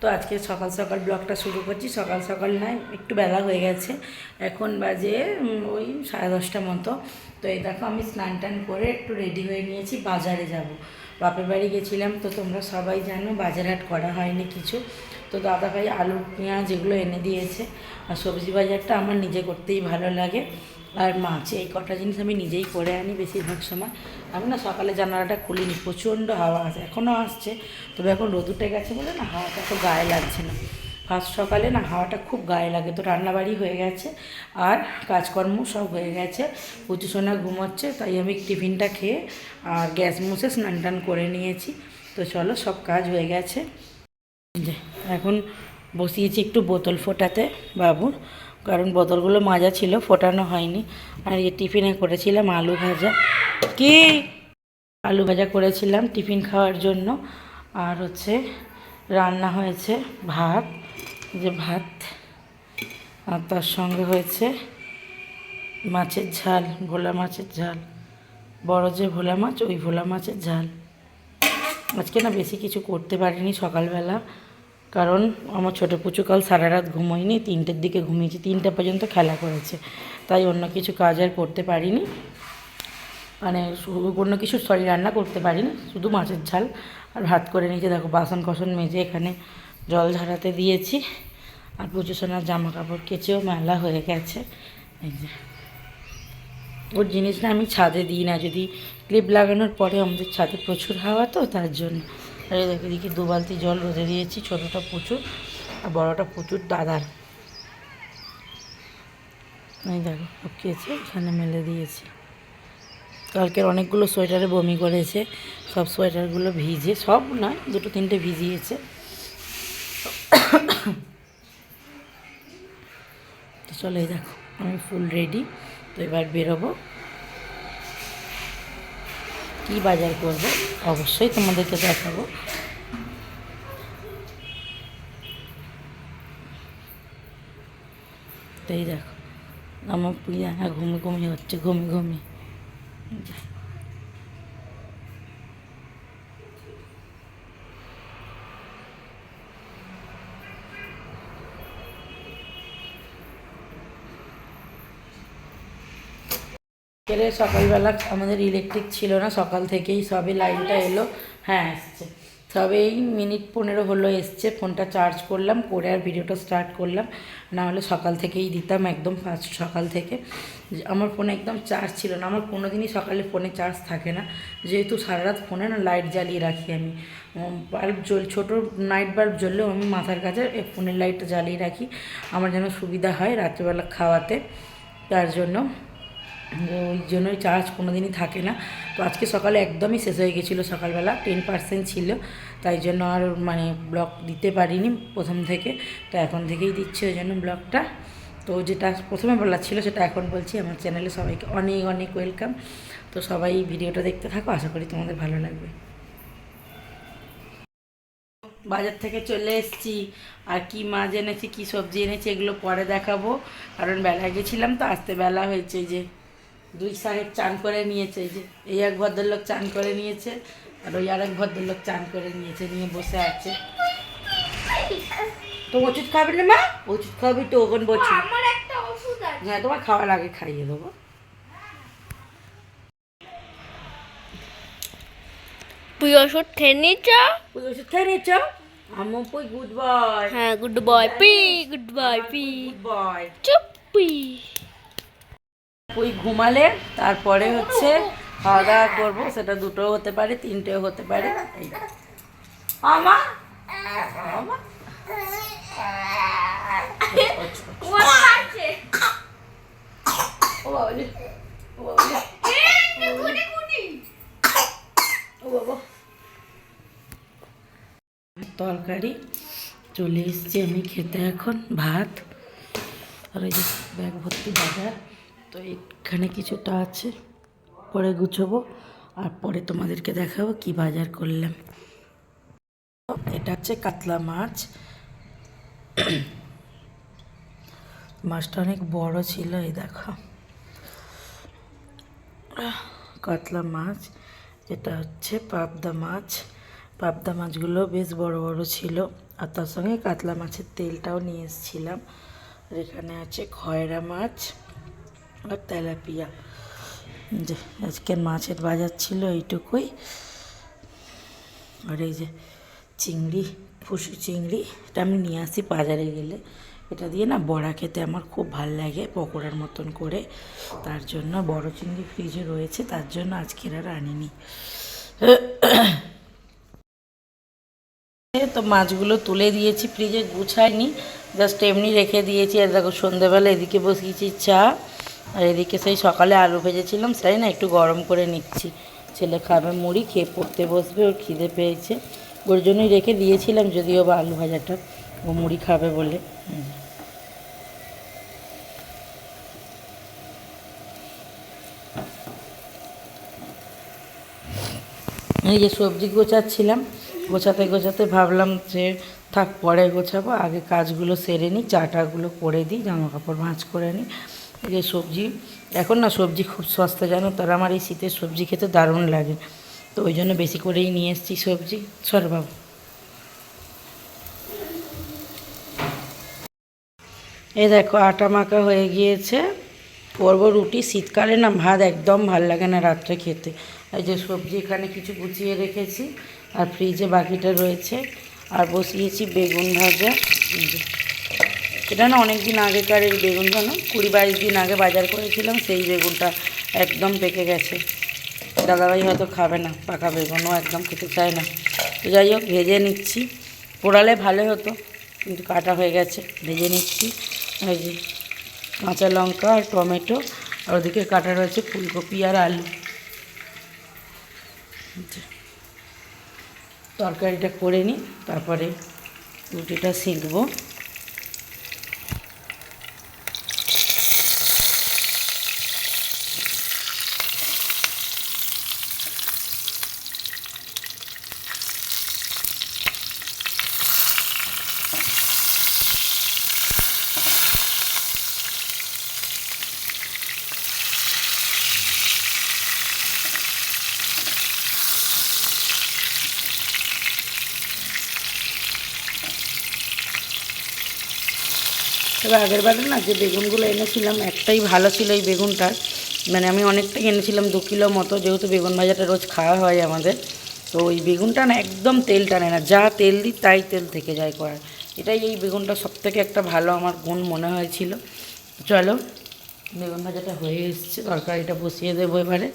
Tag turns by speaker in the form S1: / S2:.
S1: তো আজকে সকাল সকাল ব্লগটা শুরু করছি, সকাল সকাল নয় একটু বেলা হয়ে গেছে। এখন বাজে ওই সাড়ে দশটা মতো। তো এই দেখো, আমি স্নান টান করে একটু রেডি হয়ে নিয়েছি, বাজারে যাব। বাপের বাড়ি গেছিলাম, তো তোমরা সবাই জানো বাজার হাট করা হয়নি কিছু। তো দাদা ভাই আলু, পেঁয়াজ এগুলো এনে দিয়েছে। আর সবজি বাজারটা আমার নিজে করতেই ভালো লাগে। আর মাছ, এই কটা জিনিস আমি নিজেই করে আনি বেশিরভাগ সময়। আমি না সকালে জানালাটা খুলিনি, প্রচণ্ড হাওয়া আছে, এখনও আসছে। তবে এখন রোদ উঠে গেছে বলে না হাওয়াটা তো গায়ে লাগছে না। ফার্স্ট সকালে না হাওয়াটা খুব গায়ে লাগে, তো রান্নাবাড়ি হয়ে গেছে আর কাজকর্ম সব হয়ে গেছে। পুজো সোনা ঘুমোচ্ছে, তাই আমি টিফিনটা খেয়ে আর গ্যাস মুছে স্নান টান করে নিয়েছি। তো চলো সব কাজ হয়ে গেছে। এখন বসিয়েছি একটু বোতল ফোটাতে বাবুর কারণ বোতলগুলো মাজা ছিল, ফোটানো হয়নি। আর এই টিফিনে করেছিলাম আলু ভাজা। কি? আলু ভাজা করেছিলাম টিফিন খাওয়ার জন্য। আর হচ্ছে রান্না হয়েছে ভাত যে ভাত, আর তার সঙ্গে হয়েছে মাছের ঝাল, ভোলা মাছের ঝাল। বড় যে ভোলা মাছ, ওই ভোলা মাছের ঝাল। আজকে না বেশি কিছু করতে পারিনি সকালবেলা, কারণ আমার ছোটো পুচু কাল সারা রাত ঘুমোয়নি, তিনটের দিকে ঘুমিয়েছি, তিনটে পর্যন্ত খেলা করেছে, তাই অন্য কিছু কাজ আর করতে পারিনি। মানে অন্য কিছু সরি রান্না করতে পারিনি, শুধু মাছের ঝাল আর ভাত করে নিয়েছি। দেখো বাসন কসন মেজে এখানে জল ঝরাতে দিয়েছি, আর পুজো সোনার জামা কাপড় কেচেও মেলা হয়ে গেছে। এই যে। ওর জিনিসটা আমি ছাদে দিই না। যদি ক্লিপ লাগানোর পরে আমাদের ছাদে প্রচুর হাওয়া তো, তার জন্য। আর দেখো, এদিকে দু বালতি জল রোদে দিয়েছি, ছোটোটা প্রচুর আর বড়োটা প্রচুর দাদার। এই দেখো, শুকিয়েছে, এখানে মেলে দিয়েছি। কালকের অনেকগুলো সোয়েটারে বমি করেছে, সব সোয়েটারগুলো ভিজে, সব নয়, দুটো তিনটে ভিজিয়েছে। তো চলো, এই দেখো, আমি ফুল রেডি। তো এবার বেরোবো। কি বাজার করব? অবশ্যই তোমাদেরকে দেখাবো। তাই দেখো, আমার প্রিয়া ঘুমি ঘুমি হচ্ছে, ঘুমি ঘুমি কেরে সকালবেলা আমাদের ইলেকট্রিক ছিল না সকাল থেকেই সবে লাইনটা এলো। হ্যাঁ এসছে। সবে এই মিনিট পনেরো হলো এসছে। ফোনটা চার্জ করলাম করে আর ভিডিওটা স্টার্ট করলাম। না হলে সকাল থেকেই দিতাম একদম ফার্স্ট সকাল থেকে। আমার ফোনে একদম চার্জ ছিল না। আমার কোনো দিনই সকালে ফোনে চার্জ থাকে না। যেহেতু সারা রাত ফোনে না লাইট জ্বালিয়ে রাখি আমি। বাল্ব জ্বল ছোটো নাইট বাল্ব জ্বললেও আমি মাথার কাছে ফোনের লাইটটা জ্বালিয়ে রাখি। আমার যেন সুবিধা হয় রাত্রেবেলা খাওয়াতে। তার জন্য ওই জন্যই চার্জ কোনো দিনই থাকে না। তো আজকে সকালে একদমই শেষ হয়ে গেছিল সকালবেলা, টেন পার্সেন্ট ছিল। তাই জন্য আর মানে ব্লগ দিতে পারিনি প্রথম থেকে। তো এখন থেকেই দিচ্ছে ওই জন্য ব্লগটা তো যেটা প্রথমে বলার ছিল সেটা এখন বলছি। আমার চ্যানেলে সবাইকে অনেক অনেক ওয়েলকাম। তো সবাই ভিডিওটা দেখতে থাকো, আশা করি তোমাদের ভালো লাগবে। বাজার থেকে চলে এসেছি। আর কি মাছ এনেছি, কি সবজি এনেছি, এগুলো পরে দেখাবো। কারণ বেলা গেছিলাম তো, আসতে বেলা হয়েছে যে দুই সাহেব চান করে নিয়েছে যে এই এক ভদ্রলোক চান করে নিয়েছে আর ওই আর এক ভদ্রলোক চান করে নিয়েছে নিয়ে বসে আছে। তো ওষুধ খাবে না মা? ওষুধ খাবি তো ওখানে বলছি
S2: আমার একটা ওষুধ আছে।
S1: হ্যাঁ তোমার খাওয়ার আগে খাইয়ে দেবো।
S2: তুই ওষুধ খেয়ে নিচ্ছ
S1: ওই ওষুধ খেয়ে নিচ্ছ আমার পুই গুড বয়।
S2: হ্যাঁ good boy P good boy P.
S1: Good boy.
S2: চুপ পি।
S1: ওই ঘুমালে, তারপরে হচ্ছে খাওয়া দাওয়া করব। সেটা দুটোও হতে পারে, তিনটেও হতে পারে। এই। আমা ও বাবা তরকারি চলে এসছি, আমি খেতে এখন ভাত। আর এই যে ব্যাগ ভর্তি বাজার। তো এখানে কিছুটা আছে, পরে গুছোবো আর পরে তোমাদেরকে দেখাবো কি বাজার করলাম। এটা হচ্ছে কাতলা মাছ। মাছটা অনেক বড় ছিল, এই দেখো। কাতলা মাছ, যেটা হচ্ছে পাবদা মাছ। পাবদা মাছগুলো বেশ বড় বড় ছিল, আর তার সঙ্গে কাতলা মাছের তেলটাও নিয়ে এসেছিলাম। আর এখানে আছে খয়রা মাছ। আর তেলাপিয়া। যে আজকের মাছের বাজার ছিল এইটুকুই। আর এই যে চিংড়ি, ফুসু চিংড়ি, এটা আমি নিয়ে আসি বাজারে গেলে। এটা দিয়ে না বড়া খেতে আমার খুব ভালো লাগে পকোড়ার মতন করে। তার জন্য বড় চিংড়ি ফ্রিজে রয়েছে, তার জন্য আজকের আর আনিনি তো মাছগুলো তুলে দিয়েছি, ফ্রিজে গুছাইনি, জাস্ট এমনি রেখে দিয়েছি। আর দেখো সন্ধ্যেবেলা এদিকে বসিয়েছি চা। আর এদিকে সেই সকালে আলু ভেজেছিলাম, সেটাই না একটু গরম করে নিচ্ছি। ছেলে খাবে মুড়ি, খেয়ে পড়তে বসবে, ওর খিদে পেয়েছে। ওর জন্যই রেখে দিয়েছিলাম, যদিও বা আলু ভাজাটা ও মুড়ি খাবে বলে। এই যে সবজি গোছাচ্ছিলাম, গোছাতে গোছাতে ভাবলাম যে থাক পরে গোছাবো, আগে কাজগুলো সেরে নিই, চাটাগুলো করে দিই জামা কাপড় ভাঁজ করে নিই। যে সবজি, এখন না সবজি খুব সস্তা জানো, তার আমার এই শীতের সবজি খেতে দারুণ লাগে। তো ওই জন্য বেশি করেই নিয়ে এসেছি সবজি, সর এ দেখো, আটা মাখা হয়ে গিয়েছে। করব রুটি, শীতকালে না ভাত একদম ভালো লাগে না রাত্রে খেতে। এই যে সবজি এখানে কিছু গুছিয়ে রেখেছি, আর ফ্রিজে বাকিটা রয়েছে। আর বসিয়েছি বেগুন ভাজা। এটা না অনেক দিন আগেকার এই বেগুন জানো কুড়ি বাইশ দিন আগে বাজার করেছিলাম, সেই বেগুনটা একদম পেকে গেছে। দাদাভাই হয়তো খাবে না, পাকা বেগুনও একদম খেতে চায় না। যাই হোক, ভেজে নিচ্ছি। পোড়ালে ভালো হতো, কিন্তু কাটা হয়ে গেছে, ভেজে নিচ্ছি। এই যে কাঁচা লঙ্কা আর টমেটো, আর ওদিকে কাটা রয়েছে ফুলকপি আর আলু। আচ্ছা। তরকারিটা করে নিই, তারপরে রুটিটা শিখব তবে আগের বারে না যে বেগুনগুলো এনেছিলাম, একটাই ভালো ছিল এই বেগুনটার। মানে আমি অনেকটাই এনেছিলাম দু কিলো মতো, যেহেতু বেগুন ভাজাটা রোজ খাওয়া হয় আমাদের। তো ওই বেগুনটা না একদম তেল টানে না, যা তেল দিই তাই তেল থেকে যায় করার। এটাই এই বেগুনটা সবথেকে একটা ভালো আমার গুণ মনে হয়েছিল। চলো, বেগুন ভাজাটা হয়ে এসছে, তরকারিটা বসিয়ে দেবো এবারে।